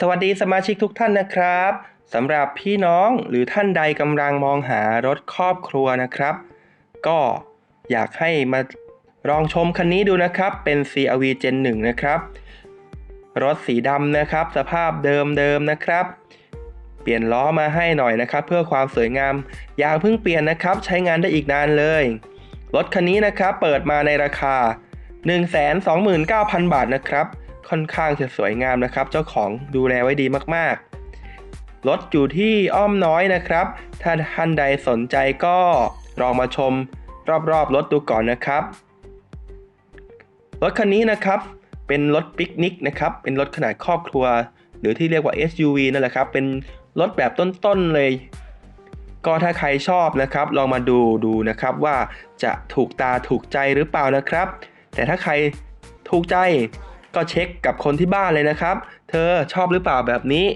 สวัสดีสมาชิกทุกท่านนะครับสำหรับพี่น้องหรือท่านใดกำลังมองหารถครอบครัวนะครับ ก็อยากให้มาลองชมคันนี้ดูนะครับ เป็น CRV Gen 1 นะครับ รถสีดำนะครับ สภาพเดิมๆนะครับ เปลี่ยนล้อมาให้หน่อยนะครับ เพื่อความสวยงามยางเพิ่งเปลี่ยนนะครับ ใช้งานได้อีกนานเลย รถคันนี้นะครับเปิดมาในราคา 129,000 บาทนะครับ ค่อนข้างจะสวยงามนะครับ เจ้าของดูแลไว้ดีมากๆ รถอยู่ที่อ้อมน้อยนะครับ ถ้าท่านใดสนใจก็ลองมาชมรอบๆรถดูก่อนนะครับ รถคันนี้นะครับ เป็นรถปิกนิกนะครับ เป็นรถขนาดครอบครัว หรือที่เรียกว่า SUV นั่นแหละครับ เป็นรถแบบต้นๆเลย ก็ถ้าใครชอบนะครับ ลองมาดูดูนะครับว่าจะถูกตาถูกใจหรือเปล่านะครับ แต่ถ้าใครถูกใจ ก็เช็คกับคนที่บ้านเลยนะครับ เธอชอบหรือเปล่าแบบนี้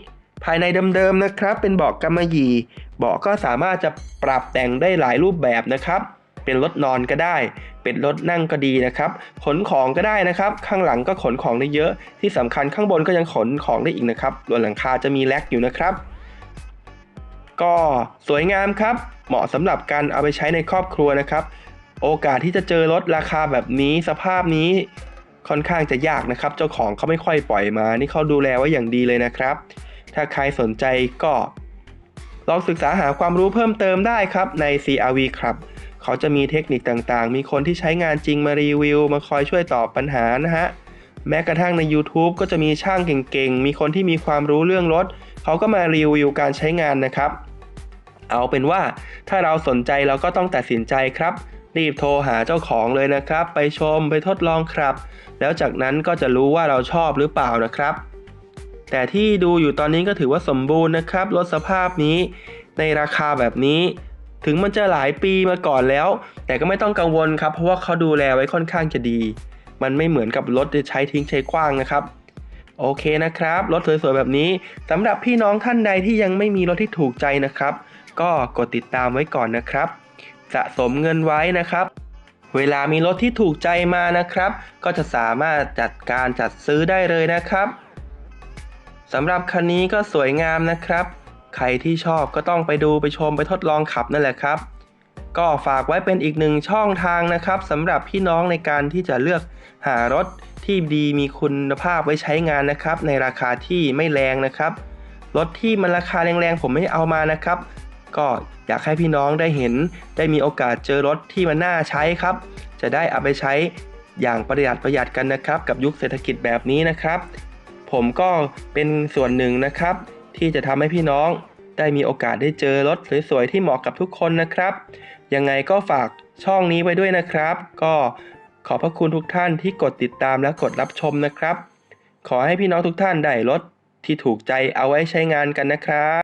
ภายในเดิมๆนะครับ เป็นเบาะกำมะหยี่เบาะก็สามารถจะปรับแต่งได้หลายรูปแบบนะครับ เป็นรถนอนก็ได้ เป็นรถนั่งก็ดีนะครับ ขนของก็ได้นะครับ ข้างหลังก็ขนของได้เยอะ ที่สำคัญข้างบนก็ยังขนของได้อีกนะครับบนหลังคาจะมีแร็กอยู่นะครับ ก็สวยงามครับ เหมาะสำหรับการเอาไปใช้ในครอบครัวนะครับ โอกาสที่จะเจอรถราคาแบบนี้สภาพนี้ ค่อนข้างจะยากนะครับ เจ้าของเขาไม่ค่อยปล่อยมา นี่เขาดูแลไว้อย่างดีเลยนะครับ ถ้าใครสนใจก็ลองศึกษาหาความรู้เพิ่มเติมได้ครับใน CRV ครับ เขาจะมีเทคนิคต่างๆ มีคนที่ใช้งานจริงมารีวิว มาคอยช่วยตอบปัญหานะฮะ แม้กระทั่งใน YouTube ก็จะมีช่างเก่งๆ มีคนที่มีความรู้เรื่องรถ เขาก็มารีวิวการใช้งานนะครับ เอาเป็นว่าถ้าเราสนใจเราก็ต้องตัดสินใจครับ รีบโทรหาเจ้าของเลยนะครับ ไปชมไปทดลองครับ แล้วจากนั้นก็จะรู้ว่าเราชอบหรือเปล่านะครับ แต่ที่ดูอยู่ตอนนี้ก็ถือว่าสมบูรณ์นะครับรถสภาพนี้ ในราคาแบบนี้ ถึงมันจะหลายปีมาก่อนแล้ว แต่ก็ไม่ต้องกังวลครับ เพราะว่าเขาดูแลไว้ค่อนข้างจะดี มันไม่เหมือนกับรถที่ใช้ทิ้งใช้กว้างนะครับโอเคนะครับ รถสวยๆ แบบนี้สำหรับพี่น้องท่านใดที่ยังไม่มีรถที่ถูกใจนะครับ ก็กดติดตามไว้ก่อนนะครับ สะสมเงินไว้นะครับ เวลามีรถที่ถูกใจมานะครับ ก็จะสามารถจัดการจัดซื้อได้เลยนะครับสำหรับคันนี้ก็สวยงามนะครับ ใครที่ชอบก็ต้องไปดูไปชมไปทดลองขับนั่นแหละครับ ก็ฝากไว้เป็นอีกหนึ่งช่องทางนะครับสำหรับพี่น้องในการที่จะเลือกหารถที่ดีมีคุณภาพไว้ใช้งานนะครับ ในราคาที่ไม่แรงนะครับ รถที่มันราคาแรงๆผมไม่เอามานะครับ ก็อยากให้พี่น้องได้เห็นได้มีโอกาสเจอรถที่มันน่าใช้ครับ จะได้เอาไปใช้อย่างประหยัดประหยัดกันนะครับ กับยุคเศรษฐกิจแบบนี้นะครับ ผมก็เป็นส่วนหนึ่งนะครับ ที่จะทำให้พี่น้องได้มีโอกาสได้เจอรถสวยๆที่เหมาะกับทุกคนนะครับ ยังไงก็ฝากช่องนี้ไว้ด้วยนะครับ ก็ขอบพระคุณทุกท่านที่กดติดตามและกดรับชมนะครับ ขอให้พี่น้องทุกท่านได้รถที่ถูกใจเอาไว้ใช้งานกันนะครับ